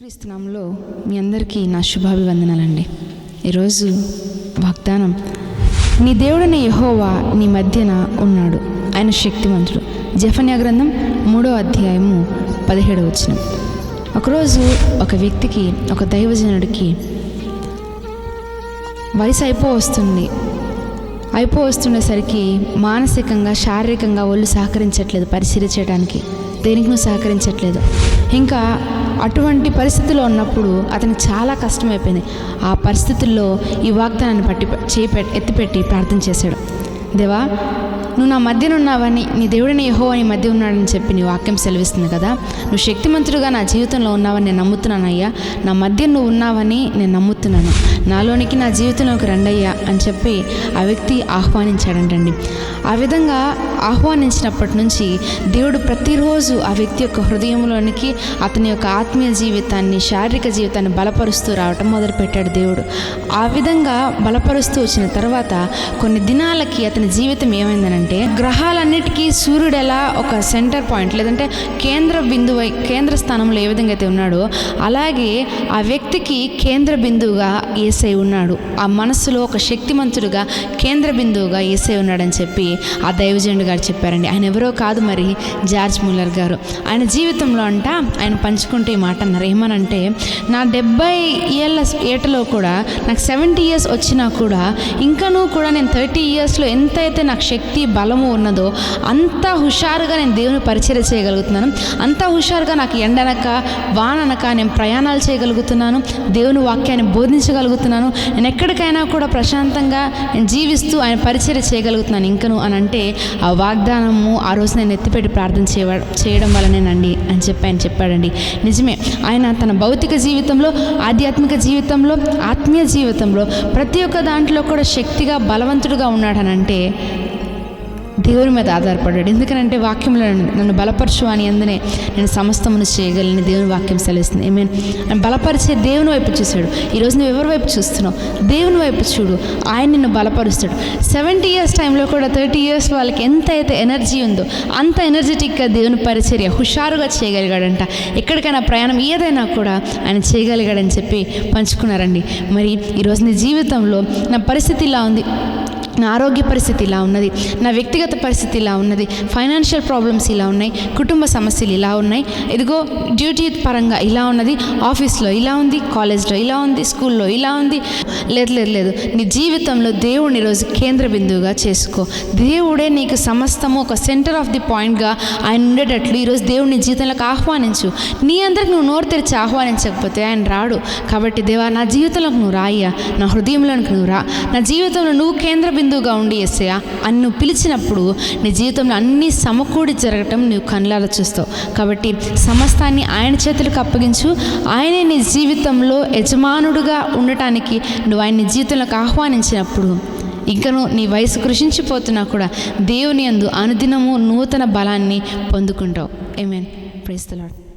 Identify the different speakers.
Speaker 1: యేసుక్రీస్తునామంలో మీ అందరికీ నా శుభాభివందనాలండి. ఈరోజు వాగ్దానం నీ దేవుడైన యహోవా నీ మధ్యన ఉన్నాడు. ఆయన శక్తివంతుడు. జఫన్యా గ్రంథం మూడో అధ్యాయము పదిహేడవ వచ్చిన ఒకరోజు ఒక వ్యక్తికి ఒక దైవజనుడికి వయసు అయిపో వస్తుంది. అయిపో వస్తుండేసరికి మానసికంగా శారీరకంగా ఒళ్ళు సహకరించట్లేదు పరిశీలి చేయడానికి దేనికి నువ్వు సహకరించట్లేదు? ఇంకా అటువంటి పరిస్థితిలో ఉన్నప్పుడు అతనికి చాలా కష్టమైపోయింది. ఆ పరిస్థితుల్లో ఈ వాగ్దానాన్ని పట్టి చేపెట్టి ఎత్తిపెట్టి ప్రార్థన చేశాడు. దేవా నువ్వు నా మధ్యన ఉన్నావని నీ దేవుడిని యహో అని మధ్య ఉన్నాడని చెప్పి నీ వాక్యం సెలవిస్తుంది కదా. నువ్వు శక్తిమంతుడుగా నా జీవితంలో ఉన్నావని నేను నమ్ముతున్నాను అయ్యా నా మధ్య నువ్వు ఉన్నావని నేను నమ్ముతున్నాను. నాలోనికి నా జీవితంలోకి రండయ్యా అని చెప్పి ఆ వ్యక్తి ఆహ్వానించాడంటండి. ఆ విధంగా ఆహ్వానించినప్పటి నుంచి దేవుడు ప్రతిరోజు ఆ వ్యక్తి యొక్క హృదయంలోనికి అతని యొక్క ఆత్మీయ జీవితాన్ని శారీరక జీవితాన్ని బలపరుస్తూ రావటం మొదలుపెట్టాడు దేవుడు. ఆ విధంగా బలపరుస్తూ వచ్చిన తర్వాత కొన్ని దినాలకి అతని జీవితం ఏమైందనంటే గ్రహాలన్నిటికీ సూర్యుడు ఎలా ఒక సెంటర్ పాయింట్ లేదంటే కేంద్ర బిందువు కేంద్ర స్థానంలో ఏ విధంగా అయితే ఉన్నాడో అలాగే ఆ వ్యక్తికి కేంద్ర బిందువుగా ఏసై ఉన్నాడు. ఆ మనస్సులో ఒక శక్తిమంతుడుగా కేంద్ర బిందువుగా ఏసై ఉన్నాడని చెప్పి ఆ దైవజనుడు గారు చెప్పారండి. ఆయన ఎవరో కాదు మరి జార్జ్ ముల్లర్ గారు. ఆయన జీవితంలో అంట ఆయన పంచుకుంటే ఈ మాట అన్నారు. ఏమనంటే నా డెబ్బై ఏళ్ళ ఏటలో కూడా నాకు సెవెంటీ ఇయర్స్ వచ్చినా కూడా ఇంకనూ కూడా నేను థర్టీ ఇయర్స్లో ఎంతైతే నాకు శక్తి బలము ఉన్నదో అంత హుషారుగా నేను దేవుని పరిచయం చేయగలుగుతున్నాను. అంత హుషారుగా నాకు ఎండనక వాననక నేను ప్రయాణాలు చేయగలుగుతున్నాను. దేవుని వాక్యాన్ని బోధించగలుగుతున్నాను. నేను ఎక్కడికైనా కూడా ప్రశాంతంగా జీవిస్తూ ఆయన పరిచయం చేయగలుగుతున్నాను. ఇంకను అని అంటే ఆ వాగ్దానము ఆ రోజు నేను ఎత్తిపెట్టి ప్రార్థన చేయ చేయడం వలనేనండి అని చెప్పి ఆయన చెప్పాడండి. నిజమే ఆయన తన భౌతిక జీవితంలో ఆధ్యాత్మిక జీవితంలో ఆత్మీయ జీవితంలో ప్రతి ఒక్క దాంట్లో కూడా శక్తిగా బలవంతుడుగా ఉన్నాడనంటే దేవుని మీద ఆధారపడ్డాడు. ఎందుకనంటే వాక్యంలో నన్ను- బలపరచు అని అందునే నేను సమస్తమును చేయగలని దేవుని వాక్యం సెలవుస్తుంది. ఐ మీన్ బలపరిచే దేవుని వైపు చూశాడు. ఈరోజు నువ్వు ఎవరి వైపు చూస్తున్నావు? దేవుని వైపు చూడు. ఆయన నిన్ను బలపరుస్తాడు. సెవెంటీ ఇయర్స్ టైంలో కూడా థర్టీ ఇయర్స్ వాళ్ళకి ఎంత అయితే ఎనర్జీ ఉందో అంత ఎనర్జెటిక్గా దేవుని పరిచర్య హుషారుగా చేయగలిగాడంట. ఎక్కడికైనా ప్రయాణం ఏదైనా కూడా ఆయన చేయగలిగాడని చెప్పి పంచుకున్నారండి. మరి ఈరోజు నీ జీవితంలో నా పరిస్థితి ఇలా ఉంది. నా ఆరోగ్య పరిస్థితి ఇలా ఉన్నది నా వ్యక్తిగత పరిస్థితి ఇలా ఉన్నది ఫైనాన్షియల్ ప్రాబ్లమ్స్ ఇలా ఉన్నాయి కుటుంబ సమస్యలు ఇలా ఉన్నాయి. ఇదిగో డ్యూటీ పరంగా ఇలా ఉన్నది ఆఫీస్లో ఇలా ఉంది కాలేజ్లో ఇలా ఉంది స్కూల్లో ఇలా ఉంది. లేదు లేదు లేదు నీ జీవితంలో దేవుడిని ఈరోజు కేంద్ర బిందువుగా చేసుకో. దేవుడే నీకు సమస్తము ఒక సెంటర్ ఆఫ్ ది పాయింట్గా ఆయన ఉండేటట్లు ఈరోజు దేవుడిని జీవితంలోకి ఆహ్వానించు. నీ అందరికి నువ్వు నోరు తెరిచి ఆహ్వానించకపోతే ఆయన రాడు. కాబట్టి దేవా నా జీవితంలోకి నువ్వు రాయ్యా నా హృదయంలోనికి నువ్వు రా. నా జీవితంలో నువ్వు కేంద్ర ముందుగా ఉండి ఎస్సయా అని నువ్వు పిలిచినప్పుడు నీ జీవితంలో అన్నీ సమకూడి జరగటం నువ్వు కళ్ళాల చూస్తావు. కాబట్టి సమస్తాన్ని ఆయన చేతులకు అప్పగించు. ఆయనే నీ జీవితంలో యజమానుడుగా ఉండటానికి నువ్వు ఆయన జీవితంలోకి ఆహ్వానించినప్పుడు ఇంకను నీ వయసు కృషించిపోతున్నా కూడా దేవుని అందు అనుదినము నూతన బలాన్ని పొందుకుంటావు. ఏమేన్ ప్రేస్తలాడు